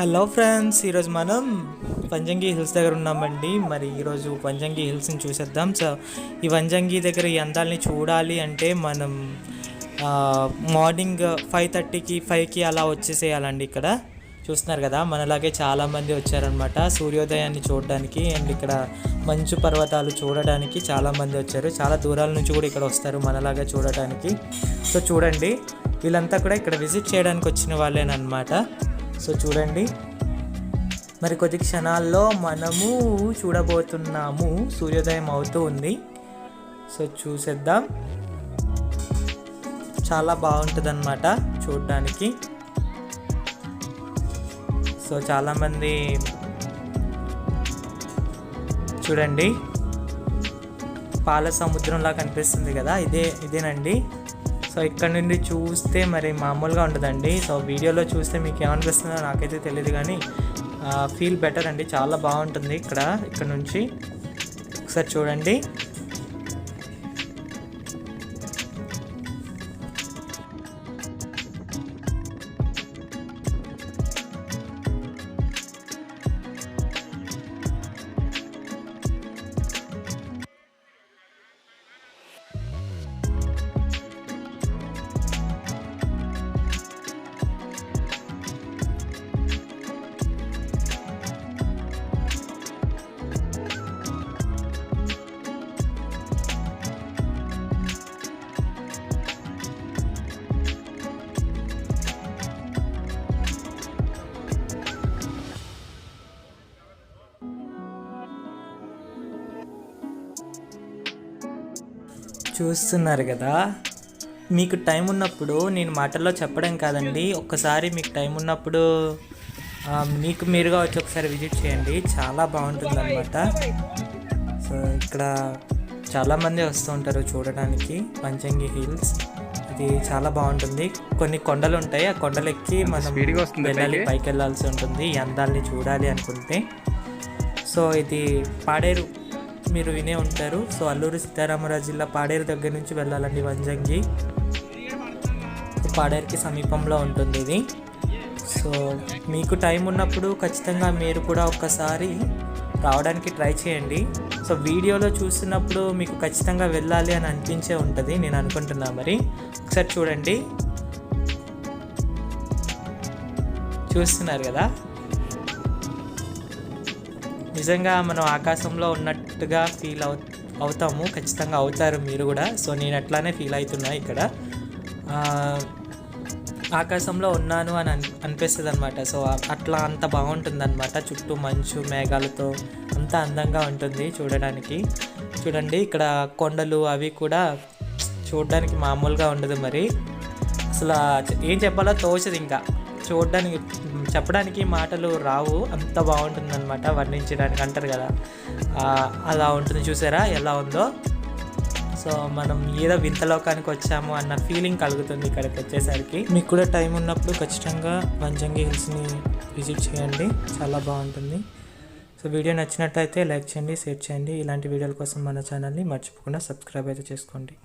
Hello friends ఈరోజు మనం Panjangi hills దగ్గర ఉన్నామండి. మరి ఈరోజు పంజంగి హిల్స్ని చూసేద్దాం. సో ఈ పంజంగి దగ్గర ఈ అందాలని చూడాలి అంటే మనం మార్నింగ్ ఫైవ్ థర్టీకి ఫైవ్కి అలా వచ్చేసేయాలండి ఇక్కడ. చూస్తున్నారు కదా మనలాగే చాలామంది వచ్చారనమాట. సూర్యోదయాన్ని చూడడానికి అండ్ ఇక్కడ మంచు పర్వతాలు చూడడానికి చాలామంది వచ్చారు. చాలా దూరాల నుంచి కూడా ఇక్కడ వస్తారు మనలాగా చూడడానికి సో చూడండి వీళ్ళంతా కూడా ఇక్కడ విజిట్ చేయడానికి వచ్చిన వాళ్ళేనమాట సో చూడండి. మరి కొద్ది క్షణాల్లో మనము చూడబోతున్నాము. సూర్యోదయం అవుతూ ఉంది. సో చూసేద్దాం. చాలా బాగుంటుంది అనమాట చూడడానికి. సో చాలామంది చూడండి. పాల సముద్రంలా కనిపిస్తుంది కదా ఇదే ఇదేనండి. సో ఇక్కడ నుండి చూస్తే మరి మామూలుగా ఉండదండి. సో వీడియోలో చూస్తే మీకు ఏమనిపిస్తుందో నాకైతే తెలియదు కానీ ఫీల్ బెటర్ అండి. చాలా బాగుంటుంది ఇక్కడ ఇక్కడ నుంచి. ఒకసారి చూడండి. చూస్తున్నారు కదా. మీకు టైం ఉన్నప్పుడు నేను మాటల్లో చెప్పడం కాదండి. ఒక్కసారి మీకు టైం ఉన్నప్పుడు మీకు మీరుగా వచ్చి ఒకసారి విజిట్ చేయండి. చాలా బాగుంటుంది అనమాట సో ఇక్కడ చాలామంది వస్తూ ఉంటారు చూడడానికి. పంచంగి హిల్స్. ఇది చాలా బాగుంటుంది. కొన్ని కొండలు ఉంటాయి. ఆ కొండలు ఎక్కి మనం స్పీడ్గా వస్తుంది వెళ్ళాలి పైకి. వెళ్ళాల్సి ఉంటుంది. ఈ అందాల్ని చూడాలి అనుకుంటే. సో ఇది పాడేరు మీరు వినే ఉంటారు. సో అల్లూరి సీతారామరాజు జిల్లా పాడేరు దగ్గర నుంచి వెళ్ళాలండి వంజంగి. పాడేరుకి సమీపంలో ఉంటుంది ఇది. సో మీకు టైం ఉన్నప్పుడు ఖచ్చితంగా మీరు కూడా ఒక్కసారి రావడానికి ట్రై చేయండి. సో వీడియోలో చూస్తున్నప్పుడు మీకు ఖచ్చితంగా వెళ్ళాలి అని అనిపించే ఉంటుంది. నేను అనుకుంటున్నా మరి. ఒకసారి చూడండి. చూస్తున్నారు కదా? నిజంగా మనం ఆకాశంలో ఉన్నట్టుగా ఫీల్ అవు అవుతాము. ఖచ్చితంగా అవుతారు మీరు కూడా. సో నేను అట్లానే ఫీల్ అవుతున్నా ఇక్కడ. ఆకాశంలో ఉన్నాను అని అనిపిస్తుంది అనమాట సో అట్లా అంత బాగుంటుంది అనమాట చుట్టూ మంచు మేఘాలతో అంత అందంగా ఉంటుంది చూడడానికి. చూడండి ఇక్కడ కొండలు అవి కూడా చూడడానికి మామూలుగా ఉండదు మరి. అసలు ఏం చెప్పాలో తోచదు ఇంకా. చూడడానికి చెప్పడానికి మాటలు రావు. అంత బాగుంటుంది అనమాట వర్ణించడానికి అంటారు కదా. అలా ఉంటుంది చూసారా? ఎలా ఉందో. సో మనం ఏదో వింత లోకానికి వచ్చాము అన్న ఫీలింగ్ కలుగుతుంది ఇక్కడికి వచ్చేసరికి. మీకు కూడా టైం ఉన్నప్పుడు ఖచ్చితంగా వంజంగి హిల్స్ని విజిట్ చేయండి. చాలా బాగుంటుంది. సో వీడియో నచ్చినట్టయితే లైక్ చేయండి షేర్ చేయండి. ఇలాంటి వీడియోల కోసం మన ఛానల్ని మర్చిపోకుండా సబ్స్క్రైబ్ అయితే చేసుకోండి.